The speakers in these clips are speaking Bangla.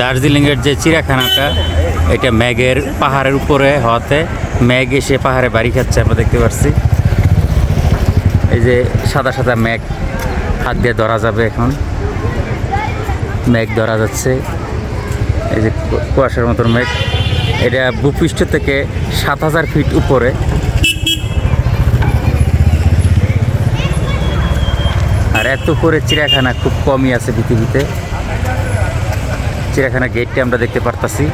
দার্জিলিংয়ের যে চিড়িয়াখানাটা, এটা ম্যাগের পাহাড়ের উপরে হওয়াতে ম্যাগ এসে পাহাড়ে বাড়ি খাচ্ছে, আমরা দেখতে পাচ্ছি এই যে সাদা সাদা ম্যাগ হাত দিয়ে ধরা যাবে এখন। ম্যাগ ধরা যাচ্ছে। এই যে কুয়াশার মতন মেঘ। এটা ভূপৃষ্ঠ থেকে সাত হাজার ফিট উপরে। আর এত উপরে চিড়িয়াখানা খুব কমই আছে পৃথিবীতে। চিড়িয়াখানা গেটটা আমরা দেখতে পারতাছি।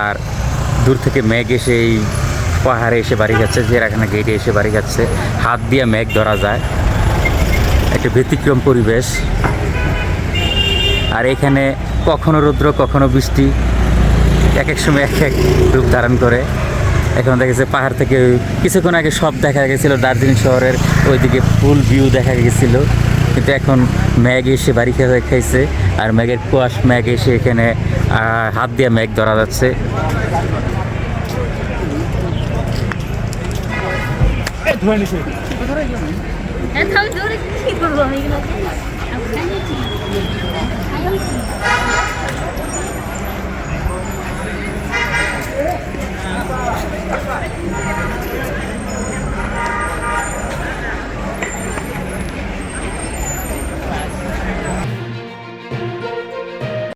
আর দূর থেকে মেঘ এসে এই পাহাড়ে এসে বাড়ি যাচ্ছে চিড়িয়াখানা গেটে এসে বাড়ি যাচ্ছে। হাত দিয়ে মেঘ ধরা যায়। একটা ব্যতিক্রম পরিবেশ। আর এখানে কখনো রৌদ্র, কখনো বৃষ্টি, এক এক সময় এক এক রূপ ধারণ করে। এখন দেখেছে পাহাড় থেকে কিছুক্ষণ আগে সব দেখা গেছিল দার্জিলিং শহরের ওইদিকে ফুল ভিউ দেখা গেছিল। কিন্তু এখন ম্যাগ এসে বাড়ি খেয়ে খাইছে। আর ম্যাগের কুয়াশ ম্যাগ এসে এখানে আহ, হাত দিয়ে ম্যাগ ধরা যাচ্ছে। হ্যাঁ তাহলে ধরে কি